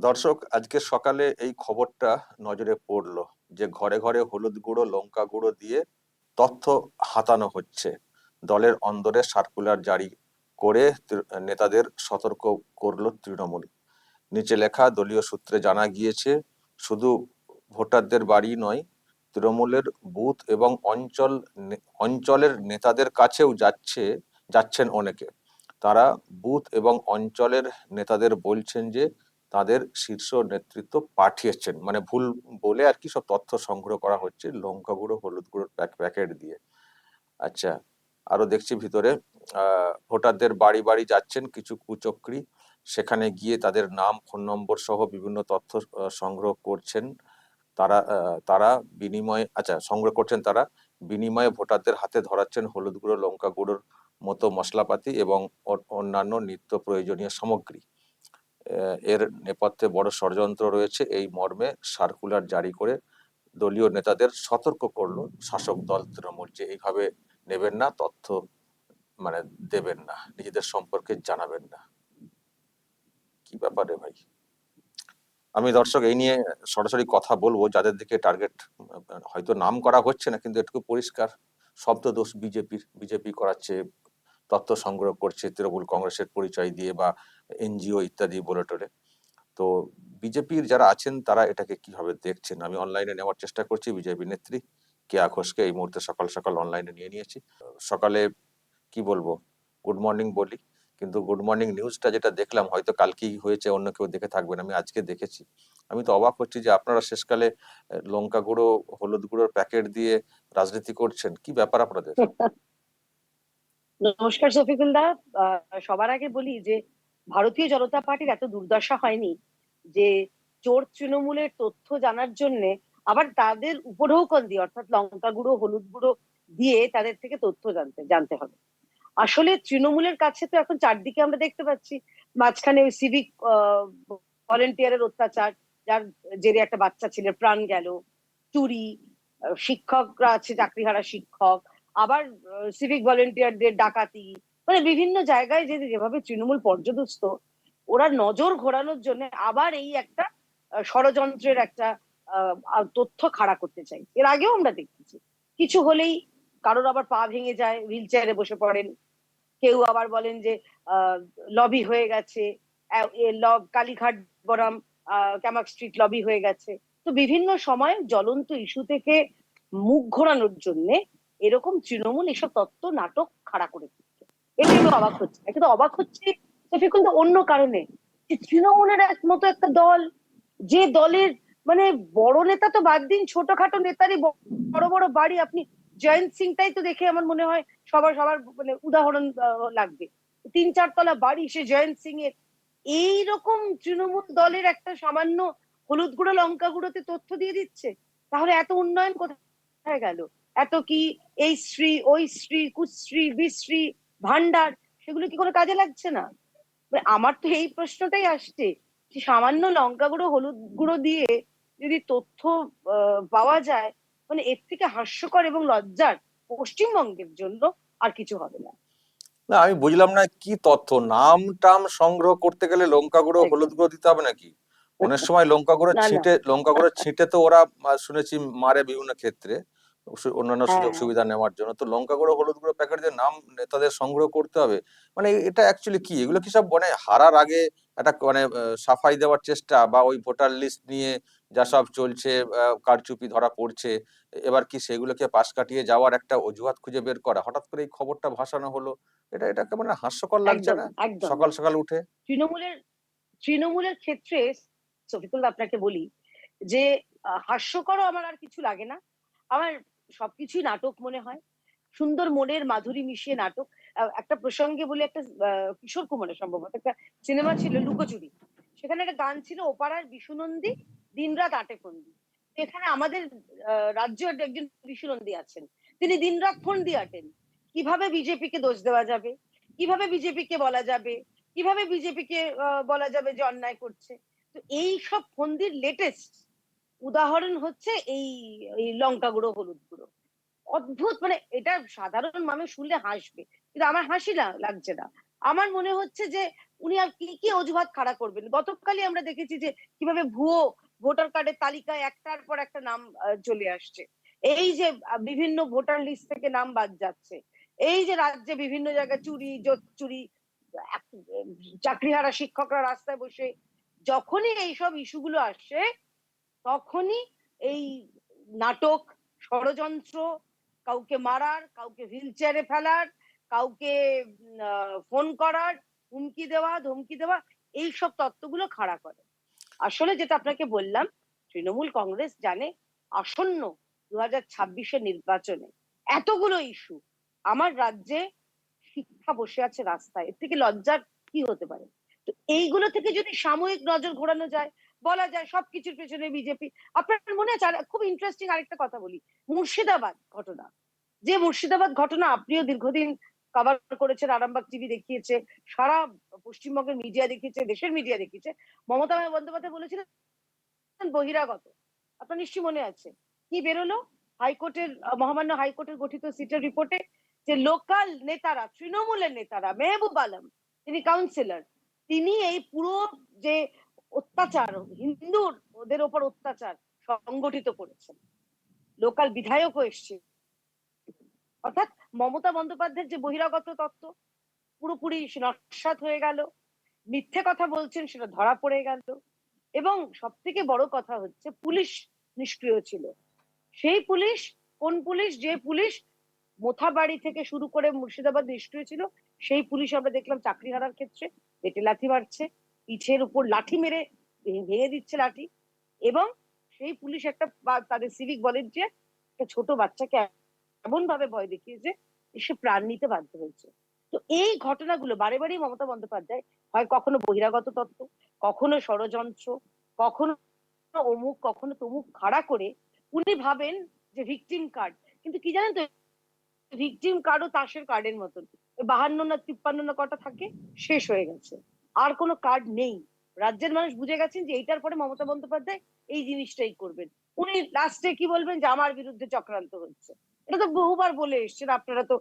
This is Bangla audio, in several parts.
দর্শক, আজকে সকালে এই খবরটা নজরে পড়ল যে ঘরে ঘরে হলুদ গুঁড়ো, লঙ্কা গুঁড়ো দিয়ে তথ্য হাতানো হচ্ছে। দলের অন্দরে সার্কুলার জারি করে নেতাদের সতর্ক করল তৃণমূল। নিচে লেখা, দলীয় সূত্রে জানা গিয়েছে, শুধু ভোটারদের বাড়ি নয়, তৃণমূলের বুথ এবং অঞ্চল অঞ্চলের নেতাদের কাছেও যাচ্ছে, যাচ্ছেন অনেকে। তারা বুথ এবং অঞ্চলের নেতাদের বলছেন যে তাদের শীর্ষ নেতৃত্ব পাঠিয়েছেন। মানে ভুল বলে আর কি সব তথ্য সংগ্রহ করা হচ্ছে লঙ্কা গুঁড়ো, হলুদ গুঁড়োর প্যাক, প্যাকেট দিয়ে। আচ্ছা আরও দেখছি ভিতরে ভোটারদের বাড়ি বাড়ি যাচ্ছেন কিছু কুচক্রী। সেখানে গিয়ে তাদের নাম, ফোন নম্বর সহ বিভিন্ন তথ্য সংগ্রহ করছেন তারা তারা বিনিময়ে আচ্ছা সংগ্রহ করছেন তারা বিনিময়ে ভোটারদের হাতে ধরাচ্ছেন হলুদ গুঁড়ো, লঙ্কা গুঁড়োর মতো মশলাপাতি এবং অন্যান্য নিত্য প্রয়োজনীয় সামগ্রী। এর নেপথ্যে বড় ষড়যন্ত্র রয়েছে। এই মর্মে সার্কুলার জারি করে দলীয় নেতাদের সতর্ক করল শাসক দল তৃণমূল যে এইভাবে নেবেন না, তথ্য মানে দেবেন না, নিজেদের সম্পর্কে জানাবেন না। কি ব্যাপারে ভাই? আমি দর্শক, এই নিয়ে সরাসরি কথা বলব। যাদের দিকে টার্গেট হয়তো নাম করা হচ্ছে না, কিন্তু এটুকু পরিষ্কার শব্দ দোষ বিজেপির, বিজেপি করাচ্ছে তথ্য সংগ্রহ করছে তৃণমূল কংগ্রেসের পরিচয় দিয়ে বা এনজিও ইত্যাদি বলে টলে। তো বিজেপির যারা আছেন, তারা এটাকে কীভাবে দেখছেন? আমি অনলাইনে নেওয়ার চেষ্টা করছি, বিজেপি নেত্রী কেয়া ঘোষকে এই মুহূর্তে সকাল সকাল অনলাইনে নিয়ে নিয়েছি। সকালে কি বলব, গুড মর্নিং বলি, কিন্তু গুড মর্নিং নিউজটা যেটা দেখলাম, হয়তো কালকেই হয়েছে, অন্য কেউ দেখে থাকবেন আমি আজকে দেখেছি। আমি তো অবাক হচ্ছি যে আপনারা শেষকালে লঙ্কা গুঁড়ো, হলুদ গুঁড়োর প্যাকেট দিয়ে রাজনীতি করছেন, কি ব্যাপার আপনাদের? নমস্কার শফিকুল দা। সবার আগে বলি যে, ভারতীয় জনতা পার্টির এত দুর্দশা হয়নি যে, চোর তৃণমূলের তথ্য জানার জন্য আবার তাদের উপঢৌকন দিয়ে, অর্থাৎ লঙ্কা গুঁড়ো, হলুদ গুঁড়ো দিয়ে তাদের থেকে তথ্য জানতে জানতে হবে। আসলে তৃণমূলের কাছে তো এখন চারদিকে আমরা দেখতে পাচ্ছি, মাঝখানে ওই সিভিক ভলেন্টিয়ারের অত্যাচার, যার জেরে একটা বাচ্চা ছেলের প্রাণ গেল, চুরি শিক্ষকরা আছে, চাকরিহারা শিক্ষক আবার সিভিক ভলেন্টিয়ারদের ডাকাতি মানে বিভিন্ন জায়গায় যে যেভাবে তৃণমূল পর্যদস্ত, ওরা নজর ঘোরানোর জন্য আবার এই একটা ষড়যন্ত্রের একটা তথ্য খাড়া করতে চাই। এর আগেও আমরা দেখেছি। কিছু হলেই কারোর আবার পা ভেঙে যায়, হুইল চেয়ারে বসে পড়েন। কেউ আবার বলেন যে লবি হয়ে গেছে কালীঘাট, বনাম ক্যামাক স্ট্রিট লবি হয়ে গেছে। তো বিভিন্ন সময় জ্বলন্ত ইস্যু থেকে মুখ ঘোরানোর জন্যে এরকম তৃণমূল এসব তত্ত্ব নাটক খাড়া করে দিচ্ছে এটা আমি অবাক হচ্ছে। না। কিন্তু অবাক হচ্ছে শফিকুল তো অন্য কারণে যে তৃণমূলের এক মতো একটা দল, যে দলের মানে বড় নেতা তো বাদ দিন, ছোটখাটো নেতারই বড় বড় বাড়ি, আপনি জয়ন্ত সিংটাই তো দেখে আমার মনে হয় সবার সবার মানে উদাহরণ লাগবে। তিন চারতলা বাড়ি, সে জয়ন্ত সিং এর এইরকম তৃণমূল দলের একটা সামান্য হলুদ গুঁড়ো, লঙ্কা গুঁড়োতে তথ্য দিয়ে দিচ্ছে, তাহলে এত উন্নয়ন কোথায় গেল? এত কি এই শ্রী ওই শ্রী কুশ্রী বিশ্রী ভান্ডার সেগুলো কি কোনো কাজে লাগছে না? মানে আমার তো এই প্রশ্নটাই আসছে সামান্য লঙ্কা গুঁড়ো হলুদ গুঁড়ো দিয়ে যদি তথ্য পাওয়া যায় মানে এর থেকে হাস্যকর এবং লজ্জার পশ্চিমবঙ্গের জন্য আর কিছু হবে না। না আমি বুঝলাম না কি তথ্য। নাম টাম সংগ্রহ করতে গেলে লঙ্কা গুঁড়ো হলুদ গুঁড়ো দিতে হবে নাকি? অনেক সময় লঙ্কা গুঁড়ো। ছিটে লঙ্কা গুঁড়ো ছিটে তো ওরা শুনেছি মারে বিভিন্ন ক্ষেত্রে। অন্যান্য সুযোগ হ্যাঁ। সুবিধা নেওয়ার জন্য। তো লঙ্কা গুঁড়ো হলুদ গুঁড়ো প্যাকেট দিয়ে নাম নেতাদের সংগ্রহ করতে হবে। মানে এটা অ্যাকচুয়ালি কি? এগুলো কি সব মানে হারার আগে একটা মানে সাফাই দেওয়ার চেষ্টা বা ওই ভোটার লিস্ট নিয়ে যা সব চলছে কারচুপি ধরা পড়ছে এবার কি সেগুলোকে পাশ কাটিয়ে যাওয়ার একটা অজুহাত খুঁজে বের করা? হঠাৎ করে এই খবরটা ভাসানো হলো। এটা এটা কেমন হাস্যকর লাগছে না? সকাল সকাল উঠে। তৃণমূলের তৃণমূলের ক্ষেত্রে শফিকুল আপনাকে বলি যে আহ, হাস্যকরও আমার আর কিছু লাগে না। আমার সবকিছুই নাটক মনে হয়। সুন্দর মনের মাধুরী মিশিয়ে নাটক। একটা প্রসঙ্গে বলি একটা কিশোর কুমারের সম্ভবত। একটা সিনেমা ছিল লুকোচুরি। সেখানে একটা গান ছিল ওপাড়ার বিশুনন্দী দিনরাত আটে ফন্দি। এখানে আমাদের আহ, রাজ্যের একজন বিশুনন্দী আছেন। তিনি দিনরাত ফন্দি আটেন। কীভাবে বিজেপিকে দোষ দেওয়া যাবে? কীভাবে বিজেপিকে বলা যাবে? কীভাবে বিজেপি বিজেপিকে বলা যাবে যে অন্যায় করছে? তো এই সব ফন্দির লেটেস্ট উদাহরণ হচ্ছে এই এই লঙ্কা গুঁড়ো, হলুদ গুঁড়ো। অদ্ভুত মানে এটা সাধারণ মানুষ শুনলে হাসবে, কিন্তু আমার হাসি না লাগছে না। আমার মনে হচ্ছে যে উনি আর কি কি অজুহাত খাড়া করবেন? গতকালই আমরা দেখেছি যে কীভাবে ভুয়ো ভোটার কার্ডের তালিকায় একটার পর একটা নাম চলে আসছে। এই যে বিভিন্ন ভোটার লিস্ট থেকে নাম বাদ যাচ্ছে। এই যে রাজ্যে বিভিন্ন জায়গায় চুরি, জোট চুরি চাকরিহারা শিক্ষকরা রাস্তায় বসে, যখনই এইসব ইস্যুগুলো আসে তখনই এই নাটক, ষড়যন্ত্র, কাউকে মারার, কাউকে হুইল চেয়ারে ফেলার, কাউকে ফোন করার, হুমকি দেওয়া, ধমকি দেওয়া এই সব তত্ত্বগুলো খাড়া করে। আসলে যেটা আপনাকে বললাম, তৃণমূল কংগ্রেস জানে আসন্ন দু হাজার ছাব্বিশের নির্বাচনে এতগুলো ইস্যু। আমার রাজ্যে শিক্ষা বসে আছে রাস্তায়। এর থেকে লজ্জার কি হতে পারে? তো এইগুলো থেকে যদি সাময়িক নজর ঘোরানো যায় বলা যায়, সবকিছুর পেছনে বিজেপি। আপনার মনে আছে খুব ইন্টারেস্টিং আরেকটা কথা বলি। মুর্শিদাবাদ ঘটনা। যে মুর্শিদাবাদ ঘটনা আপনিও দীর্ঘদিন কভার করেছেন, আরামবাগ টিভি দেখিয়েছে, সারা পশ্চিমবঙ্গের মিডিয়া দেখিয়েছে, দেশের মিডিয়া দেখিয়েছে। মমতা বন্দ্যোপাধ্যায় বলেছিলেন বহিরাগত। আপনার নিশ্চয়ই মনে আছে। কি বেরোলো? হাইকোর্টের, মহামান্য হাইকোর্টের গঠিত সিটের রিপোর্টে যে লোকাল নেতারা, তৃণমূলের নেতারা, মেহবুব আলম, তিনি কাউন্সিলর তিনি এই পুরো যে অত্যাচার হিন্দুর ওদের ওপর অত্যাচার সংগঠিত করেছেন। লোকাল বিধায়কও এসছে অর্থাৎ মমতা বন্দ্যোপাধ্যায়ের যে বহিরাগত তত্ত্ব, পুরোপুরি নস্বাত হয়ে গেল, মিথ্যে কথা বলছেন সেটা ধরা পড়ে গেল, এবং সব থেকে বড় কথা হচ্ছে পুলিশ নিষ্ক্রিয় ছিল। সেই পুলিশ, কোন পুলিশ, যে পুলিশ মোথাবাড়ি থেকে শুরু করে মুর্শিদাবাদ নিষ্ক্রিয় ছিল, সেই পুলিশ আমরা দেখলাম চাকরি হারার ক্ষেত্রে পেটে লাথি মারছে পিঠের উপর লাঠি মেরে ভেঙে দিচ্ছে লাঠি এবং সেই পুলিশ একটা তাদের সিভিক বলেন যে, একটা ছোট বাচ্চাকে এমন ভাবে ভয় দেখিয়েছে সে প্রাণ নিতে বাধ্য হয়েছে। তো এই ঘটনাগুলো বারে বারেই মমতা বন্দ্যোপাধ্যায় হয় কখনো বহিরাগত তত্ত্ব, কখনো ষড়যন্ত্র, কখনো অমুক, কখনো তমুক খাড়া করে উনি ভাবেন যে ভিকটিম কার্ড কিন্তু কি জানেন তো ভিকটিম কার্ডও তাসের কার্ডের মতন। বাহান্ন না, তিপ্পান্ন না কটা থাকে, শেষ হয়ে গেছে। আর কোনো কার্ড নেই। রাজ্যের মানুষ বুঝে গেছেন যে এইটার পরে মমতা বন্দ্যোপাধ্যায় এই জিনিসটাই করবেন। উনি লাস্টে কি বলবেন? যে আমার বিরুদ্ধে চক্রান্ত হচ্ছে। এটা তো বহুবার বলে এসছেন। আপনারা তো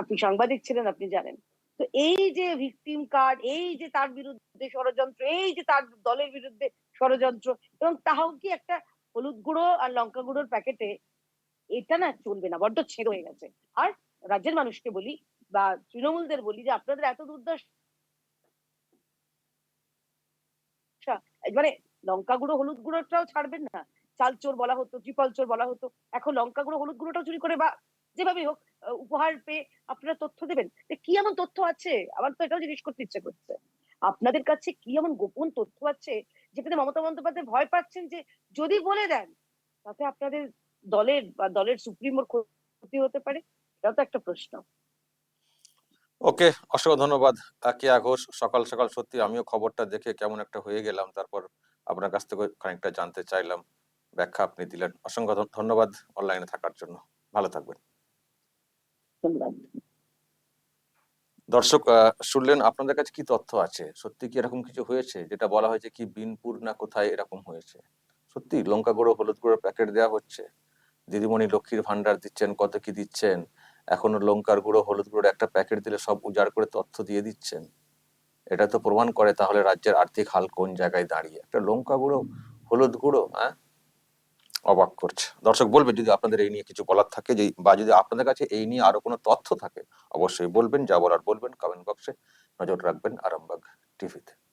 আপনি সাংবাদিক ছিলেন, আপনি জানেন। তো এই যে ভিকটিম কার্ড এই যে তার বিরুদ্ধে ষড়যন্ত্র, এই যে তার দলের বিরুদ্ধে ষড়যন্ত্র, এবং তাও কি একটা হলুদ গুঁড়ো আর লঙ্কা গুঁড়োর প্যাকেটে এটা না চলবে না, বড্ড ছেড়ে হয়ে গেছে। আর রাজ্যের মানুষকে বলি বা তৃণমূলদের বলি যে আপনাদের এত দুর্দশা মানে লঙ্কা গুঁড়ো, হলুদ গুঁড়োটাও ছাড়বেন না। চাল চোর বলা হতো ত্রিপল চোর বলা হতো। এখন লঙ্কা গুঁড়ো, হলুদ গুঁড়োটাও চুরি করে বা যেভাবে হোক উপহার পেয়ে আপনারা তথ্য দেবেন। কি এমন তথ্য আছে? আমার তো এটাও জিজ্ঞেস করতে ইচ্ছে করছে। আপনাদের কাছে কি এমন গোপন তথ্য আছে যেখানে মমতা বন্দ্যোপাধ্যায় ভয় পাচ্ছেন যে যদি বলে দেন, তাতে আপনাদের দলের বা দলের সুপ্রিমোর ক্ষতি হতে পারে? এটাও তো একটা প্রশ্ন। ওকে অসংখ্য ধন্যবাদ। কেয়া ঘোষ সকাল সকাল সত্যি আমিও খবরটা দেখে কেমন একটা হয়ে গেলাম তারপর আপনার কাছ থেকে খানিকটা জানতে চাইলাম ব্যাখ্যা আপনি দিলেন। অসংখ্য ধন্যবাদ অনলাইনে থাকার জন্য। ভালো থাকবেন। দর্শক আহ, শুনলেন আপনাদের কাছে কি তথ্য আছে? সত্যি কি এরকম কিছু হয়েছে? যেটা বলা হয়েছে কি বিনপুর না কোথায় এরকম হয়েছে? সত্যি লঙ্কা গুঁড়ো হলুদ গুঁড়ো প্যাকেট দেওয়া হচ্ছে। দিদিমণি লক্ষ্মীর ভান্ডার দিচ্ছেন কত কি দিচ্ছেন? এখনও লঙ্কার গুঁড়ো, হলুদ গুঁড়োর একটা প্যাকেট দিলে সব উজাড় করে তথ্য দিয়ে দিচ্ছেন। এটা তো প্রমাণ করে তাহলে রাজ্যের আর্থিক হাল কোন জায়গায় দাঁড়িয়ে। একটা লঙ্কা গুঁড়ো, হলুদ গুঁড়ো হ্যাঁ? অবাক করছে। দর্শক বলবে, যদি আপনাদের এই নিয়ে কিছু বলার থাকে, যে, বা যদি আপনাদের কাছে এই নিয়ে আরও কোনো তথ্য থাকে, অবশ্যই বলবেন। যা বলার বলবেন কমেন্ট বক্সে নজর রাখবেন আরামবাগ টিভিতে।